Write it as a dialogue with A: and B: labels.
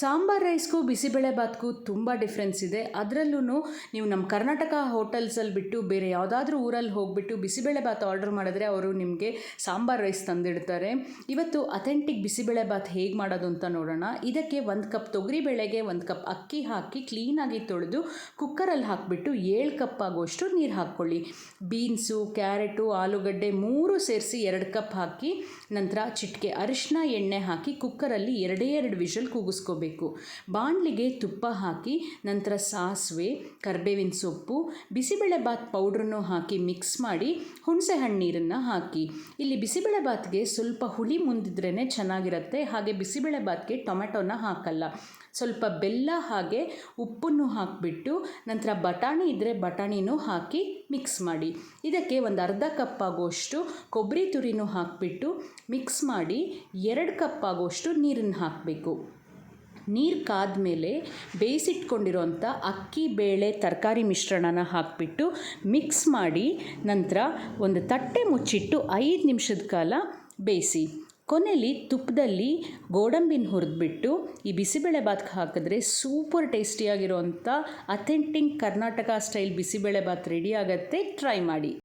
A: ಸಾಂಬಾರ್ ರೈಸ್ಗೂ ಬಿಸಿಬೇಳೆ ಭಾತ್ಗೂ ತುಂಬ ಡಿಫ್ರೆನ್ಸ್ ಇದೆ. ಅದರಲ್ಲೂ ನೀವು ನಮ್ಮ ಕರ್ನಾಟಕ ಹೋಟೆಲ್ಸಲ್ಲಿ ಬಿಟ್ಟು ಬೇರೆ ಯಾವುದಾದ್ರೂ ಊರಲ್ಲಿ ಹೋಗಿಬಿಟ್ಟು ಬಿಸಿಬೇಳೆ ಬಾತ್ ಆರ್ಡ್ರ್ ಮಾಡಿದ್ರೆ ಅವರು ನಿಮಗೆ ಸಾಂಬಾರ್ ರೈಸ್ ತಂದಿಡ್ತಾರೆ. ಇವತ್ತು ಅಥೆಂಟಿಕ್ ಬಿಸಿಬೇಳೆ ಭಾತ್ ಹೇಗೆ ಮಾಡೋದು ಅಂತ ನೋಡೋಣ. ಇದಕ್ಕೆ ಒಂದು ಕಪ್ ತೊಗರಿಬೇಳೆಗೆ ಒಂದು ಕಪ್ ಅಕ್ಕಿ ಹಾಕಿ ಕ್ಲೀನಾಗಿ ತೊಳೆದು ಕುಕ್ಕರಲ್ಲಿ ಹಾಕಿಬಿಟ್ಟು ಏಳು ಕಪ್ ಆಗುವಷ್ಟು ನೀರು ಹಾಕ್ಕೊಳ್ಳಿ. ಬೀನ್ಸು, ಕ್ಯಾರೆಟು, ಆಲೂಗಡ್ಡೆ ಮೂರು ಸೇರಿಸಿ ಎರಡು ಕಪ್ ಹಾಕಿ ನಂತರ ಚಿಟಿಕೆ ಅರಿಶಿನ ಎಣ್ಣೆ ಹಾಕಿ ಕುಕ್ಕರಲ್ಲಿ ಎರಡೇ ಎರಡು ವಿಷಲ್ ಕೂಗಿಸ್ಕೋಬೇಕು. ಬಾಣಲಿಗೆ ತುಪ್ಪ ಹಾಕಿ, ನಂತರ ಸಾಸಿವೆ, ಕರ್ಬೇವಿನ ಸೊಪ್ಪು ಬಿಸಿಬೇಳೆ ಭಾತ್ ಪೌಡ್ರನ್ನು ಹಾಕಿ ಮಿಕ್ಸ್ ಮಾಡಿ ಹುಣಸೆ ಹಣ್ಣೀರನ್ನು ಹಾಕಿ. ಇಲ್ಲಿ ಬಿಸಿಬೇಳೆ ಭಾತ್ಗೆ ಸ್ವಲ್ಪ ಹುಳಿ ಮುಂದಿದ್ರೇ ಚೆನ್ನಾಗಿರುತ್ತೆ. ಹಾಗೆ ಬಿಸಿಬೇಳೆ ಬಾತ್ಗೆ ಟೊಮೆಟೊನ ಹಾಕಲ್ಲ. ಸ್ವಲ್ಪ ಬೆಲ್ಲ ಹಾಗೆ ಉಪ್ಪನ್ನು ಹಾಕಿಬಿಟ್ಟು, ನಂತರ ಬಟಾಣಿ ಇದ್ದರೆ ಬಟಾಣಿನೂ ಹಾಕಿ ಮಿಕ್ಸ್ ಮಾಡಿ. ಇದಕ್ಕೆ ಒಂದು ಅರ್ಧ ಕಪ್ ಆಗೋಷ್ಟು ಕೊಬ್ಬರಿ ತುರಿನೂ ಹಾಕಿಬಿಟ್ಟು ಮಿಕ್ಸ್ ಮಾಡಿ ಎರಡು ಕಪ್ ಆಗೋಷ್ಟು ನೀರನ್ನು ಹಾಕಬೇಕು. ನೀರು ಕಾದ ಮೇಲೆ ಬೇಯಿಸಿಟ್ಕೊಂಡಿರೋಂಥ ಅಕ್ಕಿ, ಬೇಳೆ, ತರಕಾರಿ ಮಿಶ್ರಣನ ಹಾಕಿಬಿಟ್ಟು ಮಿಕ್ಸ್ ಮಾಡಿ ನಂತರ ಒಂದು ತಟ್ಟೆ ಮುಚ್ಚಿಟ್ಟು ಐದು ನಿಮಿಷದ ಕಾಲ ಬೇಯಿಸಿ. ಕೊನೆಯಲ್ಲಿ ತುಪ್ಪದಲ್ಲಿ ಗೋಡಂಬಿನ ಹುರಿದ್ಬಿಟ್ಟು ಈ ಬಿಸಿಬೇಳೆ ಭಾತ್ಗೆ ಹಾಕಿದ್ರೆ super ಟೇಸ್ಟಿಯಾಗಿರೋಂಥ authentic Karnataka style bisibele bath ready ಆಗುತ್ತೆ. ಟ್ರೈ ಮಾಡಿ.